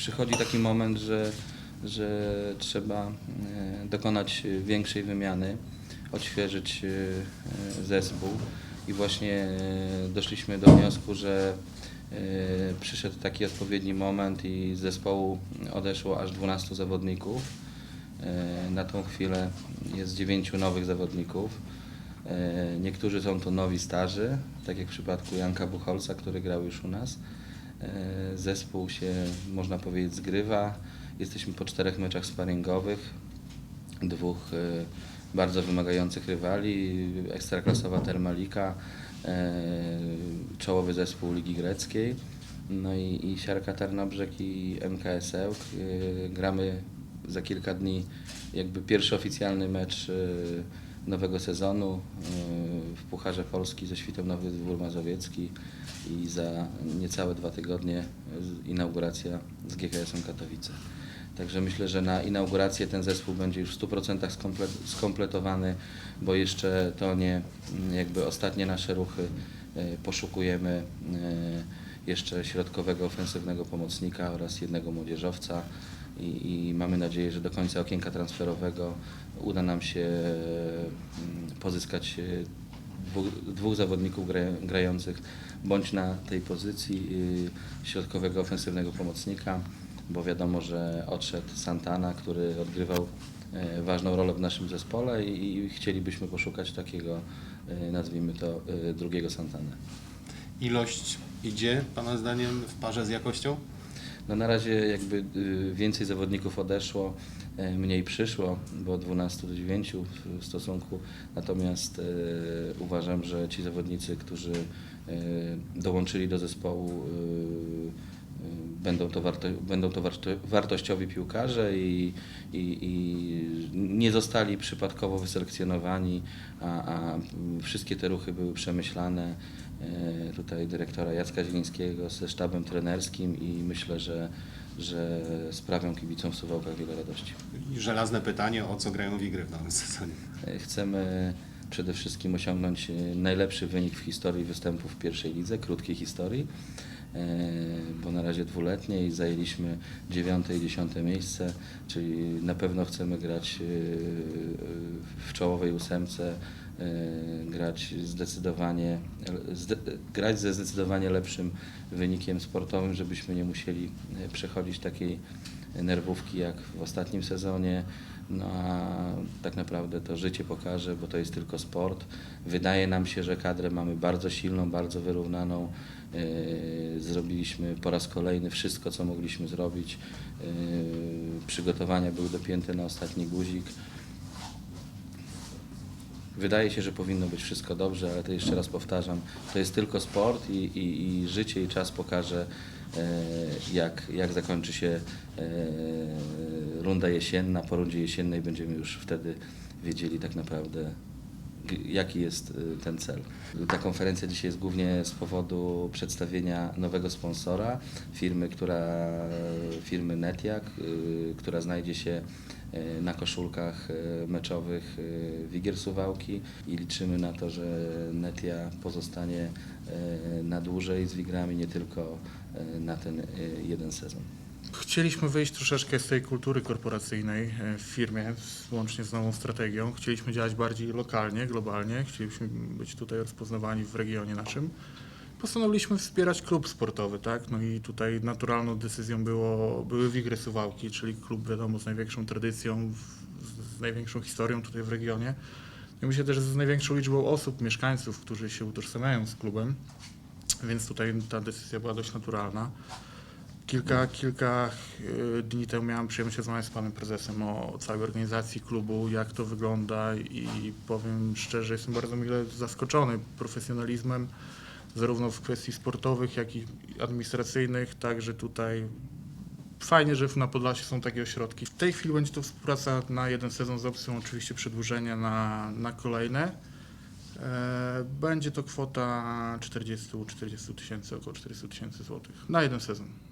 przychodzi taki moment, że, że trzeba e, dokonać większej wymiany, odświeżyć e, zespół i właśnie e, doszliśmy do wniosku, że e, przyszedł taki odpowiedni moment i z zespołu odeszło aż 12 zawodników. E, Na tą chwilę jest 9 nowych zawodników. E, Niektórzy są to nowi starzy, tak jak w przypadku Janka Bucholca, który grał już u nas. E, Zespół się, można powiedzieć, zgrywa. Jesteśmy po czterech meczach sparingowych, dwóch e, bardzo wymagających rywali, ekstraklasowa Termalika, e, czołowy zespół Ligi Greckiej, no i, i Siarka Tarnobrzeg i MKS Gramy za kilka dni jakby pierwszy oficjalny mecz nowego sezonu Pucharze Polski ze Świtem Nowy Dwór Mazowiecki i za niecałe dwa tygodnie e, inauguracja z GKS-em Katowice. Także myślę, że na inaugurację ten zespół będzie już w 100% skomple- skompletowany, bo jeszcze to nie mm, jakby ostatnie nasze ruchy. E, Poszukujemy e, jeszcze środkowego, ofensywnego pomocnika oraz jednego młodzieżowca i, i mamy nadzieję, że do końca okienka transferowego uda nam się mm, pozyskać e, dwóch, zawodników gra, grających bądź na tej pozycji y, środkowego, ofensywnego pomocnika, bo wiadomo, że odszedł Santana, który odgrywał e, ważną rolę w naszym zespole i, chcielibyśmy poszukać takiego, e, nazwijmy to, e, drugiego Santana. Ilość idzie, Pana zdaniem, w parze z jakością? No na razie jakby y, więcej zawodników odeszło, mniej przyszło, bo 12 do 9 w stosunku. Natomiast e, uważam, że ci zawodnicy, którzy e, dołączyli do zespołu, e, e, będą to, warto, będą to warto, wartościowi piłkarze i, i, i nie zostali przypadkowo wyselekcjonowani, a, a wszystkie te ruchy były przemyślane e, tutaj dyrektora Jacka Zielińskiego ze sztabem trenerskim i myślę, że, że sprawią kibicom w Suwałkach wiele radości. I żelazne pytanie, o co grają Wigry w nowym sezonie? E, Chcemy przede wszystkim osiągnąć e, najlepszy wynik w historii występów w pierwszej lidze, krótkiej historii, e, bo na razie dwuletniej zajęliśmy dziewiąte i dziesiąte miejsce, czyli na pewno chcemy grać w czołowej ósemce, grać zdecydowanie, zde, grać ze zdecydowanie lepszym wynikiem sportowym, żebyśmy nie musieli e, przechodzić takiej nerwówki jak w ostatnim sezonie. No a tak naprawdę to życie pokaże, bo to jest tylko sport. Wydaje nam się, że kadrę mamy bardzo silną, bardzo wyrównaną. Yy, Zrobiliśmy po raz kolejny wszystko, co mogliśmy zrobić. Przygotowania były dopięte na ostatni guzik. Wydaje się, że powinno być wszystko dobrze, ale to jeszcze raz powtarzam, to jest tylko sport i, i, i życie i czas pokaże, e, jak, jak zakończy się e, runda jesienna. Po rundzie jesiennej będziemy już wtedy wiedzieli tak naprawdę, jaki jest e, ten cel. Ta konferencja dzisiaj jest głównie z powodu przedstawienia nowego sponsora, firmy, która, firmy Netiak, y, która znajdzie się e, na koszulkach meczowych Wigier Suwałki i liczymy na to, że Netia pozostanie na dłużej z Wigrami, nie tylko na ten jeden sezon. Chcieliśmy wyjść troszeczkę z tej kultury korporacyjnej e, w firmie, łącznie z nową strategią. Chcieliśmy działać bardziej lokalnie, globalnie. Chcieliśmy być tutaj rozpoznawani w regionie naszym. Postanowiliśmy wspierać klub sportowy, tak? No i tutaj naturalną decyzją było, były Wigry Suwałki, czyli klub wiadomo z największą tradycją, z największą historią tutaj w regionie. I myślę też z największą liczbą osób, mieszkańców, którzy się utożsamiają z klubem, więc tutaj ta decyzja była dość naturalna. Kilka, kilka e, dni temu miałem przyjemność rozmawiać z panem prezesem o całej organizacji klubu, jak to wygląda i powiem szczerze, jestem bardzo mile zaskoczony profesjonalizmem zarówno w kwestii sportowych, jak i administracyjnych, także tutaj fajnie, że na Podlasie są takie ośrodki. W tej chwili będzie to współpraca na jeden sezon z opcją oczywiście przedłużenia na, na kolejne. E, Będzie to kwota 40 40 tysięcy, około 40 tysięcy złotych na jeden sezon.